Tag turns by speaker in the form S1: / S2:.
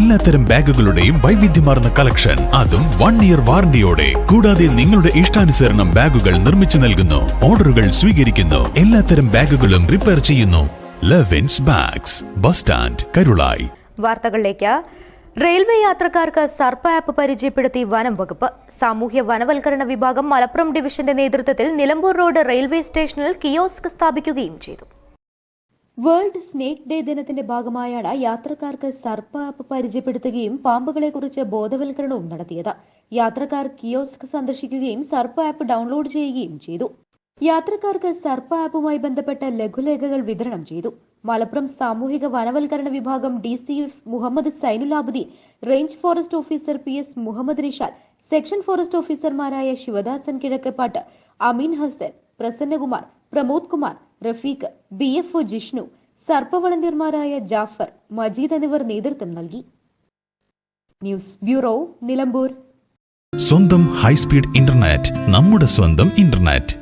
S1: എല്ലാത്തരം ബാഗുകളുടെയും വൈവിധ്യമാർന്ന കളക്ഷൻ. അതും വൺ ഇയർ വാറണ്ടിയോടെ കൂടാതെ നിങ്ങളുടെ ഇഷ്ടാനുസരണം ബാഗുകൾ നിർമ്മിച്ചു നൽകുന്നു. ഓർഡറുകൾ സ്വീകരിക്കുന്നു. എല്ലാത്തരം ബാഗുകളും റിപ്പയർ ചെയ്യുന്നു. Levins bags bus stand Karulai
S2: വാർത്തകളിലേക്ക്. റെയിൽവേ യാത്രക്കാർക്ക് സർപ്പ ആപ്പ് പരിചയപ്പെടുത്തി വനം വകുപ്പ്. സാമൂഹ്യ വനവൽക്കരണ വിഭാഗം മലപ്പുറം ഡിവിഷന്റെ നേതൃത്വത്തിൽ നിലമ്പൂർ റോഡ് റെയിൽവേ സ്റ്റേഷനിൽ കിയോസ്ക് സ്ഥാപിക്കുകയും ചെയ്തു. വേൾഡ് സ്നേക്ക് ഡേ ദിനത്തിന്റെ ഭാഗമായാണ് യാത്രക്കാർക്ക് സർപ്പ ആപ്പ് പരിചയപ്പെടുത്തുകയും പാമ്പുകളെക്കുറിച്ച് ബോധവൽക്കരണവും നടത്തിയത്. യാത്രക്കാർ കിയോസ്ക് സന്ദർശിക്കുകയും സർപ്പ ആപ്പ് ഡൗൺലോഡ് ചെയ്യുകയും ചെയ്തു. യാത്രക്കാർക്ക് സർപ്പ ആപ്പുമായി ബന്ധപ്പെട്ട ലഘുലേഖകൾ വിതരണം ചെയ്തു. മലപ്പുറം സാമൂഹിക വനവൽക്കരണ വിഭാഗം D C F Muhammad Sainulabudheen range forest officer P S Muhammad Nishad section forest ഓഫീസർമാരായ Sivadasan Kizhakkappatt Ameen Hasan Prasannakumar Pramod Kumar Rafeeq B F O Jishnu സർപ്പ വളണ്ടിയർമാരായ ജാഫർ മജീദ് എന്നിവർ നേതൃത്വം നൽകി ന്യൂസ് ബ്യൂറോ നിലമ്പൂർ
S1: സ്വന്തം ഹൈസ്പീഡ് ഇന്റർനെറ്റ് നമ്മുടെ സ്വന്തം ഇന്റർനെറ്റ്